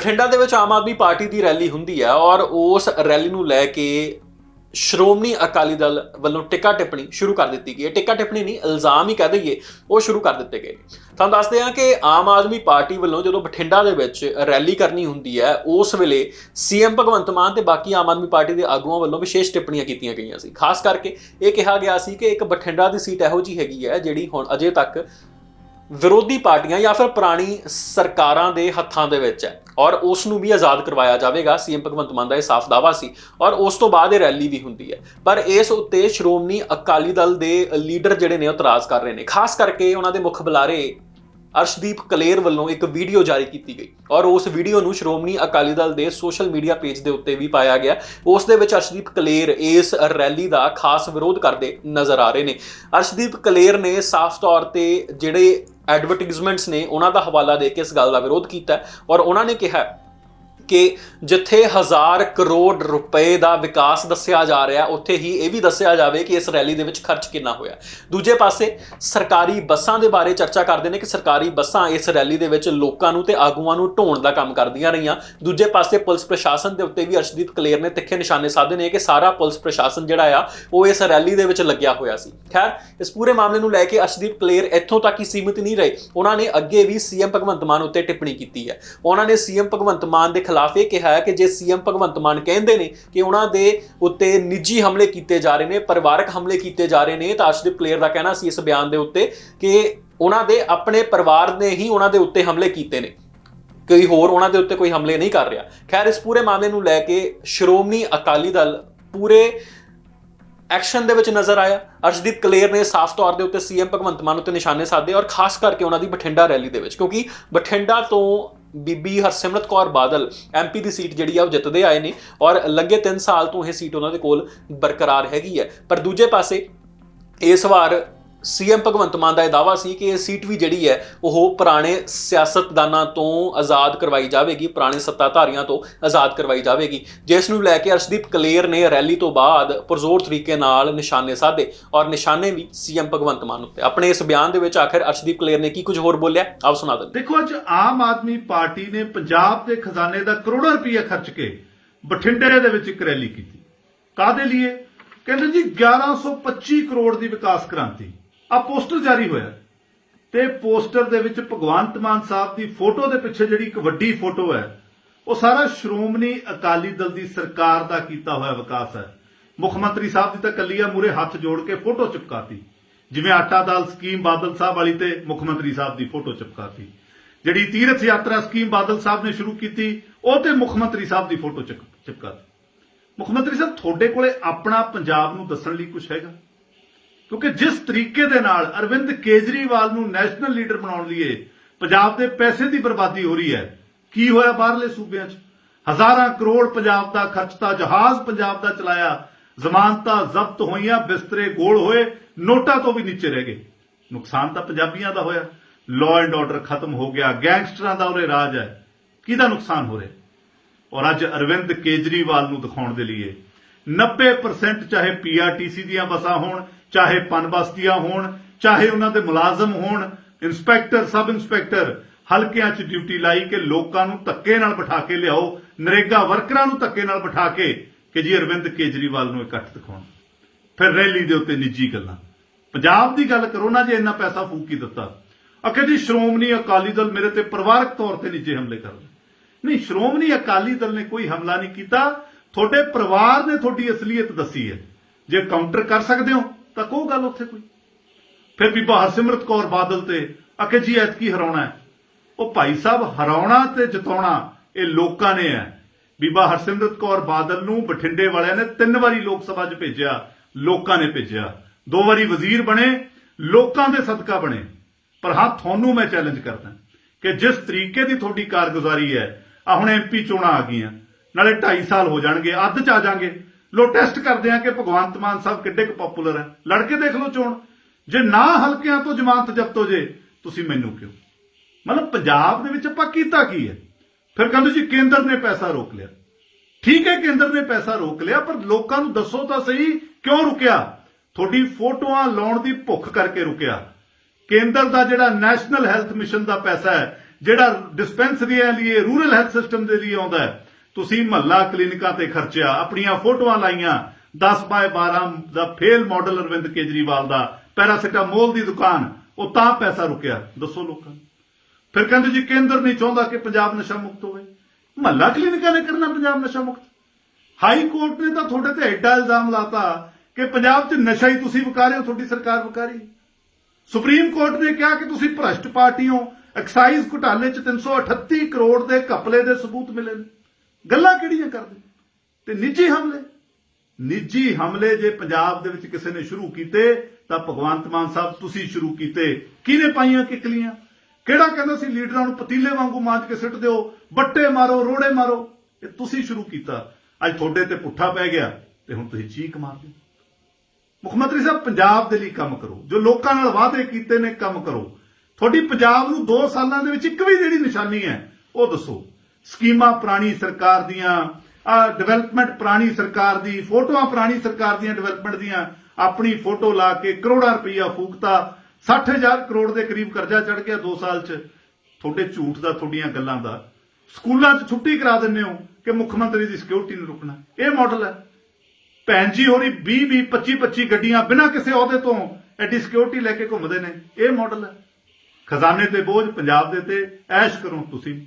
ਬਠਿੰਡਾ ਦੇ ਵਿੱਚ ਆਮ ਆਦਮੀ ਪਾਰਟੀ ਦੀ ਰੈਲੀ ਹੁੰਦੀ ਹੈ ਔਰ ਉਸ ਰੈਲੀ ਨੂੰ ਲੈ ਕੇ ਸ਼੍ਰੋਮਣੀ ਅਕਾਲੀ ਦਲ ਵੱਲੋਂ ਟਿੱਕਾ ਟਿੱਪਣੀ ਸ਼ੁਰੂ ਕਰ ਦਿੱਤੀ ਗਈ ਹੈ। ਟਿੱਕਾ ਟਿੱਪਣੀ ਨਹੀਂ, ਇਲਜ਼ਾਮ ਹੀ ਕਹਿ ਦਈਏ, ਉਹ ਸ਼ੁਰੂ ਕਰ ਦਿੱਤੇ ਗਏ ਤੁਹਾਨੂੰ ਦੱਸਦੇ ਹਾਂ ਕਿ ਆਮ ਆਦਮੀ ਪਾਰਟੀ ਵੱਲੋਂ ਜਦੋਂ ਬਠਿੰਡਾ ਦੇ ਵਿੱਚ ਰੈਲੀ ਕਰਨੀ ਹੁੰਦੀ ਹੈ, ਉਸ ਵੇਲੇ ਸੀਐਮ ਭਗਵੰਤ ਮਾਨ ਤੇ ਬਾਕੀ ਆਮ ਆਦਮੀ ਪਾਰਟੀ ਦੇ ਆਗੂਆਂ ਵੱਲੋਂ ਵਿਸ਼ੇਸ਼ ਟਿੱਪਣੀਆਂ ਕੀਤੀਆਂ ਗਈਆਂ ਸੀ। ਖਾਸ ਕਰਕੇ ਇਹ ਕਿਹਾ ਗਿਆ ਸੀ ਕਿ ਇੱਕ ਬਠਿੰਡਾ ਦੀ ਸੀਟ ਇਹੋ ਜੀ ਹੈਗੀ ਹੈ, ਜਿਹੜੀ ਹੁਣ ਅਜੇ ਤੱਕ ਵਿਰੋਧੀ ਪਾਰਟੀਆਂ ਜਾਂ ਫਿਰ ਪੁਰਾਣੀ ਸਰਕਾਰਾਂ ਦੇ ਹੱਥਾਂ ਦੇ ਵਿੱਚ ਹੈ ਔਰ ਉਸ ਨੂੰ ਵੀ ਆਜ਼ਾਦ ਕਰਵਾਇਆ ਜਾਵੇਗਾ। ਸੀਐਮ ਭਗਵੰਤ ਮਾਨ ਦਾ ਇਹ ਸਾਫ਼ ਦਾਵਾ ਸੀ ਔਰ ਉਸ ਤੋਂ ਬਾਅਦ ਇਹ ਰੈਲੀ ਵੀ ਹੁੰਦੀ ਹੈ। ਪਰ ਇਸ ਉੱਤੇ ਸ਼੍ਰੋਮਣੀ ਅਕਾਲੀ ਦਲ ਦੇ ਲੀਡਰ ਜਿਹੜੇ ਨੇ ਉਹ ਇਤਰਾਜ਼ ਕਰ ਰਹੇ ਨੇ। ਖਾਸ ਕਰਕੇ ਉਹਨਾਂ ਦੇ ਮੁੱਖ ਬੁਲਾਰੇ ਅਰਸ਼ਦੀਪ ਕਲੇਰ ਵੱਲੋਂ ਇੱਕ ਵੀਡੀਓ ਜਾਰੀ ਕੀਤੀ ਗਈ ਔਰ ਉਸ ਵੀਡੀਓ ਨੂੰ ਸ਼੍ਰੋਮਣੀ ਅਕਾਲੀ ਦਲ ਦੇ ਸੋਸ਼ਲ ਮੀਡੀਆ ਪੇਜ ਦੇ ਉੱਤੇ ਵੀ ਪਾਇਆ ਗਿਆ। ਉਸ ਦੇ ਵਿੱਚ ਅਰਸ਼ਦੀਪ ਕਲੇਰ ਇਸ ਰੈਲੀ ਦਾ ਖਾਸ ਵਿਰੋਧ ਕਰਦੇ ਨਜ਼ਰ ਆ ਰਹੇ ਨੇ। ਅਰਸ਼ਦੀਪ ਕਲੇਰ ਨੇ ਸਾਫ਼ ਤੌਰ ਤੇ ਜਿਹੜੇ ਐਡਵਰਟਾਈਜ਼ਮੈਂਟਸ ਨੇ ਉਹਨਾਂ ਦਾ ਹਵਾਲਾ ਦੇ ਕੇ ਇਸ ਗੱਲ ਦਾ ਵਿਰੋਧ ਕੀਤਾ ਔਰ ਉਹਨਾਂ ਨੇ ਕਿਹਾ ਕਿ ਜਿੱਥੇ ਹਜ਼ਾਰ ਕਰੋੜ ਰੁਪਏ ਦਾ ਵਿਕਾਸ ਦੱਸਿਆ ਜਾ ਰਿਹਾ, ਉੱਥੇ ਹੀ ਇਹ ਵੀ ਦੱਸਿਆ ਜਾਵੇ ਕਿ ਇਸ ਰੈਲੀ ਦੇ ਵਿੱਚ ਖਰਚ ਕਿੰਨਾ ਹੋਇਆ। ਦੂਜੇ ਪਾਸੇ ਸਰਕਾਰੀ ਬੱਸਾਂ ਦੇ ਬਾਰੇ ਚਰਚਾ ਕਰਦੇ ਨੇ ਕਿ ਸਰਕਾਰੀ ਬੱਸਾਂ ਇਸ ਰੈਲੀ ਦੇ ਵਿੱਚ ਲੋਕਾਂ ਨੂੰ ਤੇ ਆਗੂਆਂ ਨੂੰ ਢੋਣ ਦਾ ਕੰਮ ਕਰਦੀਆਂ ਰਹੀਆਂ। ਦੂਜੇ ਪਾਸੇ ਪੁਲਿਸ ਪ੍ਰਸ਼ਾਸਨ ਦੇ ਉੱਤੇ ਵੀ ਅਰਸ਼ਦੀਪ ਕਲੇਰ ਨੇ ਤਿੱਖੇ ਨਿਸ਼ਾਨੇ ਸਾਧੇ ਨੇ ਕਿ ਸਾਰਾ ਪੁਲਿਸ ਪ੍ਰਸ਼ਾਸਨ ਜਿਹੜਾ ਆ, ਉਹ ਇਸ ਰੈਲੀ ਦੇ ਵਿੱਚ ਲੱਗਿਆ ਹੋਇਆ ਸੀ। ਖੈਰ, ਇਸ ਪੂਰੇ ਮਾਮਲੇ ਨੂੰ ਲੈ ਕੇ ਅਰਸ਼ਦੀਪ ਕਲੇਰ ਇੱਥੋਂ ਤੱਕ ਹੀ ਸੀਮਿਤ ਨਹੀਂ ਰਹੇ। ਉਹਨਾਂ ਨੇ ਅੱਗੇ ਵੀ ਸੀਐਮ ਭਗਵੰਤ ਮਾਨ ਉੱਤੇ ਟਿੱਪਣੀ ਕੀਤੀ ਹੈ। ਉਹਨਾਂ ਨੇ ਸੀਐਮ ਭਗਵੰਤ ਮਾਨ ਦੇ ਖਿਲਾਫ ਇਹ ਕਿਹਾ ਹੈ ਕਿ ਜੇ ਸੀਐਮ ਭਗਵੰਤ ਮਾਨ ਕਹਿੰਦੇ ਨੇ ਕਿ ਉਹਨਾਂ ਦੇ ਉੱਤੇ ਨਿੱਜੀ ਹਮਲੇ ਕੀਤੇ ਜਾ ਰਹੇ ਨੇ, ਪਰਿਵਾਰਕ ਹਮਲੇ ਕੀਤੇ ਜਾ ਰਹੇ ਨੇ, ਤਾਂ ਅਰਸ਼ਦੀਪ ਕਲੇਰ ਦਾ ਕਹਿਣਾ ਸੀ ਇਸ ਬਿਆਨ ਦੇ ਉੱਤੇ ਕਿ ਉਹਨਾਂ ਦੇ ਆਪਣੇ ਪਰਿਵਾਰ ਨੇ ਹੀ ਉਹਨਾਂ ਦੇ ਉੱਤੇ ਹਮਲੇ ਕੀਤੇ ਨੇ। ਕੋਈ ਹੋਰ ਉਹਨਾਂ ਦੇ ਉੱਤੇ ਕੋਈ ਹਮਲੇ ਨਹੀਂ ਕਰ ਰਿਹਾ। ਖੈਰ, ਇਸ ਪੂਰੇ ਮਾਮਲੇ ਨੂੰ ਲੈ ਕੇ ਸ਼੍ਰੋਮਣੀ ਅਕਾਲੀ ਦਲ ਪੂਰੇ ਐਕਸ਼ਨ ਦੇ ਵਿੱਚ ਨਜ਼ਰ ਆਇਆ। ਅਰਸ਼ਦੀਪ ਕਲੇਰ ਨੇ ਸਾਫ਼ ਤੌਰ ਦੇ ਉੱਤੇ ਸੀਐਮ ਭਗਵੰਤ ਮਾਨ ਉੱਤੇ ਨਿਸ਼ਾਨੇ ਸਾਧੇ ਔਰ ਖਾਸ ਕਰਕੇ ਉਹਨਾਂ ਦੀ ਬਠਿੰਡਾ ਰੈਲੀ ਦੇ ਵਿੱਚ, ਕਿਉਂਕਿ ਬਠਿੰਡਾ ਤੋਂ ਬੀਬੀ ਹਰਸਿਮਰਤ ਕੌਰ ਬਾਦਲ ਐਮਪੀ ਦੀ ਸੀਟ ਜਿਹੜੀ ਆ ਉਹ ਜਿੱਤਦੇ ਆਏ ਨੇ ਔਰ ਲੱਗੇ 3 ਸਾਲ ਤੋਂ ਇਹ ਸੀਟ ਉਹਨਾਂ ਦੇ ਕੋਲ ਬਰਕਰਾਰ ਹੈਗੀ ਹੈ। ਪਰ ਦੂਜੇ ਪਾਸੇ ਇਸ ਵਾਰ ਸੀਐਮ ਭਗਵੰਤ ਮਾਨ ਦਾ ਇਹ ਦਾਵਾ ਸੀ ਕਿ ਇਹ ਸੀਟ ਵੀ ਜਿਹੜੀ ਹੈ, ਉਹ ਪੁਰਾਣੇ ਸਿਆਸਤਦਾਨਾਂ ਤੋਂ ਆਜ਼ਾਦ ਕਰਵਾਈ ਜਾਵੇਗੀ, ਪੁਰਾਣੇ ਸੱਤਾਧਾਰੀਆਂ ਤੋਂ ਆਜ਼ਾਦ ਕਰਵਾਈ ਜਾਵੇਗੀ। ਜਿਸ ਨੂੰ ਲੈ ਕੇ ਅਰਸ਼ਦੀਪ ਕਲੇਰ ਨੇ ਰੈਲੀ ਤੋਂ ਬਾਅਦ ਪੁਰਜ਼ੋਰ ਤਰੀਕੇ ਨਾਲ ਨਿਸ਼ਾਨੇ ਸਾਧੇ ਔਰ ਨਿਸ਼ਾਨੇ ਵੀ ਸੀਐਮ ਭਗਵੰਤ ਮਾਨ ਉੱਤੇ। ਆਪਣੇ ਇਸ ਬਿਆਨ ਦੇ ਵਿੱਚ ਆਖਿਰ ਅਰਸ਼ਦੀਪ ਕਲੇਰ ਨੇ ਕੀ ਕੁਝ ਹੋਰ ਬੋਲਿਆ? ਆਪ ਸੁਣਾ ਦਿੰਦੇ ਦੇਖੋ, ਅੱਜ ਆਮ ਆਦਮੀ ਪਾਰਟੀ ਨੇ ਪੰਜਾਬ ਦੇ ਖਜ਼ਾਨੇ ਦਾ ਕਰੋੜਾਂ ਰੁਪਏ ਖਰਚ ਕੇ ਬਠਿੰਡੇ ਦੇ ਵਿੱਚ ਇੱਕ ਰੈਲੀ ਕੀਤੀ। ਕਾਦੇ ਲਈ ਕਹਿੰਦੇ ਜੀ 1125 ਕਰੋੜ ਦੀ ਵਿਕਾਸ ਕ੍ਰਾਂਤੀ। ਆ ਪੋਸਟਰ ਜਾਰੀ ਹੋਇਆ। ਤੇ ਪੋਸਟਰ ਦੇ ਵਿੱਚ ਭਗਵੰਤ ਮਾਨ ਸਾਹਿਬ ਦੀ ਫੋਟੋ ਦੇ ਪਿੱਛੇ ਜਿਹੜੀ ਇੱਕ ਵੱਡੀ ਫੋਟੋ ਹੈ, ਉਹ ਸਾਰਾ ਸ਼੍ਰੋਮਣੀ ਅਕਾਲੀ ਦਲ ਦੀ ਸਰਕਾਰ ਦਾ ਕੀਤਾ ਹੋਇਆ ਵਿਕਾਸ ਹੈ। ਮੁੱਖ ਮੰਤਰੀ ਸਾਹਿਬ ਦੀ ਤਾਂ ਕੱਲੀਆ ਮੂਰੇ ਹੱਥ ਜੋੜ ਕੇ ਫੋਟੋ ਚਿਪਕਾਤੀ। ਜਿਵੇਂ ਆਟਾ ਦਾਲ ਸਕੀਮ ਬਾਦਲ ਸਾਹਿਬ ਵਾਲੀ ਤੇ ਮੁੱਖ ਮੰਤਰੀ ਸਾਹਿਬ ਦੀ ਫੋਟੋ ਚਿਪਕਾਤੀ। ਜਿਹੜੀ ਤੀਰਥ ਯਾਤਰਾ ਸਕੀਮ ਬਾਦਲ ਸਾਹਿਬ ਨੇ ਸ਼ੁਰੂ ਕੀਤੀ, ਉਹ ਤੇ ਮੁੱਖ ਮੰਤਰੀ ਸਾਹਿਬ ਦੀ ਫੋਟੋ ਚਿਪ- ਚਿਪਕਾਤੀ। ਮੁੱਖ ਮੰਤਰੀ ਸਾਹਿਬ, ਤੁਹਾਡੇ ਕੋਲੇ ਆਪਣਾ ਪੰਜਾਬ ਨੂੰ ਦੱਸਣ ਲਈ ਕੁਝ ਹੈਗਾ? ਕਿਉਂਕਿ ਜਿਸ ਤਰੀਕੇ ਦੇ ਨਾਲ ਅਰਵਿੰਦ ਕੇਜਰੀਵਾਲ ਨੂੰ ਨੈਸ਼ਨਲ ਲੀਡਰ ਬਣਾਉਣ ਲਈ ਪੰਜਾਬ ਦੇ ਪੈਸੇ ਦੀ ਬਰਬਾਦੀ ਹੋ ਰਹੀ ਹੈ, ਕੀ ਹੋਇਆ ਬਾਹਰਲੇ ਸੂਬਿਆਂ 'ਚ? ਹਜ਼ਾਰਾਂ ਕਰੋੜ ਪੰਜਾਬ ਦਾ ਖਰਚਤਾ ਜਹਾਜ਼ ਪੰਜਾਬ ਦਾ ਚਲਾਇਆ ਜ਼ਮਾਨਤਾਂ ਜ਼ਬਤ ਹੋਈਆਂ, ਬਿਸਤਰੇ ਗੋਲ ਹੋਏ, ਨੋਟਾਂ ਤੋਂ ਵੀ ਨੀਚੇ ਰਹਿ ਗਏ। ਨੁਕਸਾਨ ਤਾਂ ਪੰਜਾਬੀਆਂ ਦਾ ਹੋਇਆ। ਲਾਅ ਐਂਡ ਆਰਡਰ ਖਤਮ ਹੋ ਗਿਆ, ਗੈਂਗਸਟਰਾਂ ਦਾ ਉਰੇ ਰਾਜ ਹੈ। ਕਿਹਦਾ ਨੁਕਸਾਨ ਹੋ ਰਿਹਾ? ਔਰ ਅੱਜ ਅਰਵਿੰਦ ਕੇਜਰੀਵਾਲ ਨੂੰ ਦਿਖਾਉਣ ਦੇ ਲਈ 90% ਚਾਹੇ ਪੀਆਰਟੀਸੀ ਦੀਆਂ ਬੱਸਾਂ ਹੋਣ ਚਾਹੇ ਪਨਬਸਤੀਆਂ ਹੋਣ, ਚਾਹੇ ਉਹਨਾਂ ਦੇ ਮੁਲਾਜ਼ਮ ਹੋਣ ਇੰਸਪੈਕਟਰ ਸਬ ਇੰਸਪੈਕਟਰ ਹਲਕਿਆਂ 'ਚ ਡਿਊਟੀ ਲਾਈ ਕਿ ਲੋਕਾਂ ਨੂੰ ਧੱਕੇ ਨਾਲ ਬਿਠਾ ਕੇ ਲਿਆਓ, ਨਰੇਗਾ ਵਰਕਰਾਂ ਨੂੰ ਧੱਕੇ ਨਾਲ ਬਿਠਾ ਕੇ ਕਿ ਜੀ ਅਰਵਿੰਦ ਕੇਜਰੀਵਾਲ ਨੂੰ ਇਕੱਠ ਦਿਖਾਉਣ। ਫਿਰ ਰੈਲੀ ਦੇ ਉੱਤੇ ਨਿੱਜੀ ਗੱਲਾਂ। ਪੰਜਾਬ ਦੀ ਗੱਲ ਕਰੋ ਨਾ ਜੇ ਇੰਨਾ ਪੈਸਾ ਫੂਕੀ ਦਿੱਤਾ। ਅਖੇ ਜੀ ਸ਼੍ਰੋਮਣੀ ਅਕਾਲੀ ਦਲ ਮੇਰੇ ਤੇ ਪਰਿਵਾਰਕ ਤੌਰ ਤੇ ਨਿੱਜੇ ਹਮਲੇ ਕਰਦੇ ਨਹੀਂ, ਸ਼੍ਰੋਮਣੀ ਅਕਾਲੀ ਦਲ ਨੇ ਕੋਈ ਹਮਲਾ ਨਹੀਂ ਕੀਤਾ। ਤੁਹਾਡੇ ਪਰਿਵਾਰ ਨੇ ਤੁਹਾਡੀ ਅਸਲੀਅਤ ਦੱਸੀ ਹੈ। ਜੇ ਕਾਊਂਟਰ ਕਰ ਸਕਦੇ ਹੋ ਤਾਂ ਕੋਈ ਗੱਲ ਉੱਥੇ ਕੋਈ। ਫਿਰ ਬੀਬਾ ਹਰਸਿਮਰਤ ਕੌਰ ਬਾਦਲ ਤੇ ਅਖੇ ਜੀ ਐਤਕੀ ਹਰਾਉਣਾ ਹੈ। ਉਹ ਭਾਈ ਸਾਹਿਬ ਹਰਾਉਣਾ ਤੇ ਜਿਤਾਉਣਾ ਇਹ ਲੋਕਾਂ ਨੇ ਹੈ। ਬੀਬਾ ਹਰਸਿਮਰਤ ਕੌਰ ਬਾਦਲ ਨੂੰ ਬਠਿੰਡੇ ਵਾਲਿਆਂ ਨੇ ਤਿੰਨ ਵਾਰੀ ਲੋਕ ਸਭਾ 'ਚ ਭੇਜਿਆ, ਲੋਕਾਂ ਨੇ ਭੇਜਿਆ। ਦੋ ਵਾਰੀ ਵਜ਼ੀਰ ਬਣੇ, ਲੋਕਾਂ ਦੇ ਸਦਕਾ ਬਣੇ। ਪਰ ਹਾਂ, ਤੁਹਾਨੂੰ ਮੈਂ ਚੈਲੰਜ ਕਰਦਾ ਕਿ ਜਿਸ ਤਰੀਕੇ ਦੀ ਤੁਹਾਡੀ ਕਾਰਗੁਜ਼ਾਰੀ ਹੈ ਆ ਹੁਣ ਐਮਪੀ ਚੋਣਾਂ ਆ ਗਈਆਂ। ਨਾਲੇ 2.5 ਸਾਲ ਹੋ ਜਾਣਗੇ, ਅੱਧ ਚ ਆ ਜਾਣਗੇ। ਲੋ ਟੈਸਟ ਕਰਦੇ ਆ ਕਿ ਭਗਵੰਤ ਮਾਨ ਸਾਹਿਬ ਕਿੱਡੇ ਕੁ ਪਪੂਲਰ ਹੈ ਲੜ ਕੇ ਦੇਖ ਲਓ ਚੋਣ। ਜੇ ਨਾ ਹਲਕਿਆਂ ਤੋਂ ਜ਼ਮਾਨਤ ਜ਼ਬਤ ਜੇ, ਤੁਸੀਂ ਮੈਨੂੰ ਕਿਉਂ? ਮਤਲਬ ਪੰਜਾਬ ਦੇ ਵਿੱਚ ਆਪਾਂ ਕੀਤਾ ਕੀ ਹੈ? ਫਿਰ ਕਹਿੰਦੇ ਜੀ, ਕੇਂਦਰ ਨੇ ਪੈਸਾ ਰੋਕ ਲਿਆ। ਠੀਕ ਹੈ, ਕੇਂਦਰ ਨੇ ਪੈਸਾ ਰੋਕ ਲਿਆ, ਪਰ ਲੋਕਾਂ ਨੂੰ ਦੱਸੋ ਤਾਂ ਸਹੀ, ਕਿਉਂ ਰੁਕਿਆ? ਤੁਹਾਡੀ ਫੋਟੋਆਂ ਲਾਉਣ ਦੀ ਭੁੱਖ ਕਰਕੇ ਰੁਕਿਆ। ਕੇਂਦਰ ਦਾ ਜਿਹੜਾ ਨੈਸ਼ਨਲ ਹੈਲਥ ਮਿਸ਼ਨ ਦਾ ਪੈਸਾ ਹੈ, ਜਿਹੜਾ ਡਿਸਪੈਂਸਰੀਆਂ ਲਈ ਰੂਰਲ ਹੈਲਥ ਸਿਸਟਮ ਦੇ ਲਈ ਆਉਂਦਾ ਹੈ ਤੁਸੀਂ ਮਹੱਲਾ ਕਲੀਨਿਕਾਂ ਤੇ ਖਰਚਿਆ, ਆਪਣੀਆਂ ਫੋਟੋਆਂ ਲਾਈਆਂ। 10 ਬਾਏ 12 ਦਾ ਫੇਲ ਮਾਡਲ ਅਰਵਿੰਦ ਕੇਜਰੀਵਾਲ ਦਾ ਪੈਰਾਸੀਟਾਮੋਲ ਦੀ ਦੁਕਾਨ। ਉਹ ਤਾਂ ਪੈਸਾ ਰੁਕਿਆ। ਦੱਸੋ ਲੋਕਾਂ ਨੂੰ। ਫਿਰ ਕਹਿੰਦੇ ਜੀ, ਕੇਂਦਰ ਨਹੀਂ ਚਾਹੁੰਦਾ ਕਿ ਪੰਜਾਬ ਨਸ਼ਾ ਮੁਕਤ ਹੋਵੇ। ਮਹੱਲਾ ਕਲੀਨਿਕਾਂ ਨੇ ਕਰਨਾ ਪੰਜਾਬ ਨਸ਼ਾ ਮੁਕਤ। ਹਾਈ ਕੋਰਟ ਨੇ ਤਾਂ ਤੁਹਾਡੇ ਤੇ ਐਡਾ ਇਲਜ਼ਾਮ ਲਾਤਾ ਕਿ ਪੰਜਾਬ 'ਚ ਨਸ਼ਾ ਹੀ ਤੁਸੀਂ ਵਿਕਾ ਰਹੇ ਹੋ ਤੁਹਾਡੀ ਸਰਕਾਰ ਵਿਕਾ ਸੁਪਰੀਮ ਕੋਰਟ ਨੇ ਕਿਹਾ ਕਿ ਤੁਸੀਂ ਭ੍ਰਸ਼ਟ ਪਾਰਟੀ ਹੋ। ਐਕਸਾਈਜ਼ ਘੁਟਾਲੇ 'ਚ 338 ਕਰੋੜ ਦੇ ਘਪਲੇ ਦੇ ਸਬੂਤ ਮਿਲੇ ਨੇ। ਗੱਲਾਂ ਕਿਹੜੀਆਂ ਕਰਦੇ? ਤੇ ਨਿੱਜੀ ਹਮਲੇ? ਨਿੱਜੀ ਹਮਲੇ ਜੇ ਪੰਜਾਬ ਦੇ ਵਿੱਚ ਕਿਸੇ ਨੇ ਸ਼ੁਰੂ ਕੀਤੇ, ਤਾਂ ਭਗਵੰਤ ਮਾਨ ਸਾਹਿਬ ਤੁਸੀਂ ਸ਼ੁਰੂ ਕੀਤੇ। ਕਿਹਨੇ ਪਾਈਆਂ ਕਿਕਲੀਆਂ? ਕਿਹੜਾ ਕਹਿੰਦਾ ਸੀ ਲੀਡਰਾਂ ਨੂੰ ਪਤੀਲੇ ਵਾਂਗੂ ਮਾਂਜ ਕੇ ਸਿੱਟ ਦਿਓ? ਬੱਟੇ ਮਾਰੋ, ਰੋੜੇ ਮਾਰੋ। ਇਹ ਤੁਸੀਂ ਸ਼ੁਰੂ ਕੀਤਾ। ਅੱਜ ਤੁਹਾਡੇ ਤੇ ਪੁੱਠਾ ਪੈ ਗਿਆ ਤੇ ਹੁਣ ਤੁਸੀਂ ਚੀਕ ਮਾਰਦੇ ਹੋ। ਮੁੱਖ ਮੰਤਰੀ ਸਾਹਿਬ, ਪੰਜਾਬ ਦੇ ਲਈ ਕੰਮ ਕਰੋ। ਜੋ ਲੋਕਾਂ ਨਾਲ ਵਾਅਦੇ ਕੀਤੇ ਨੇ, ਕੰਮ ਕਰੋ। ਤੁਹਾਡੀ ਪੰਜਾਬ ਨੂੰ 2 ਸਾਲਾਂ ਦੇ ਵਿੱਚ ਇੱਕ ਵੀ ਜਿਹੜੀ ਨਿਸ਼ਾਨੀ ਹੈ, ਉਹ ਦੱਸੋ। ਸਕੀਮਾਂ ਪੁਰਾਣੀ ਸਰਕਾਰ ਦੀਆਂ, ਆ ਡਿਵੈਲਪਮੈਂਟ ਪੁਰਾਣੀ ਸਰਕਾਰ ਦੀ, ਫੋਟੋਆਂ ਪੁਰਾਣੀ ਸਰਕਾਰ ਦੀਆਂ ਡਿਵੈਲਪਮੈਂਟ ਦੀਆਂ, ਆਪਣੀ ਫੋਟੋ ਲਾ ਕੇ ਕਰੋੜਾਂ ਰੁਪਈਆ ਫੂਕਤਾ। 60000 ਕਰੋੜ ਦੇ ਕਰੀਬ ਕਰਜ਼ਾ ਚੜ ਗਿਆ 2 ਸਾਲ 'ਚ। ਤੁਹਾਡੇ ਝੂਠ ਦਾ, ਤੁਹਾਡੀਆਂ ਗੱਲਾਂ ਦਾ। ਸਕੂਲਾਂ 'ਚ ਛੁੱਟੀ ਕਰਾ ਦਿੰਦੇ ਹੋ ਕਿ ਮੁੱਖ ਮੰਤਰੀ ਦੀ ਸਿਕਿਉਰਿਟੀ ਨੂੰ ਰੁਕਣਾ। ਇਹ ਮਾਡਲ ਹੈ। ਭੈਣ ਜੀ, ਹੋਰੀ 20 20 25 25 ਗੱਡੀਆਂ ਬਿਨਾਂ ਕਿਸੇ ਅਹੁਦੇ ਤੋਂ ਐਡੀ ਸਿਕਿਉਰਿਟੀ ਲੈ ਕੇ ਘੁੰਮਦੇ ਨੇ। ਇਹ ਮਾਡਲ ਹੈ। ਖਜ਼ਾਨੇ ਤੇ ਬੋਝ, ਪੰਜਾਬ ਦੇ ਤੇ ਐਸ਼ ਕਰੋ ਤੁਸੀਂ।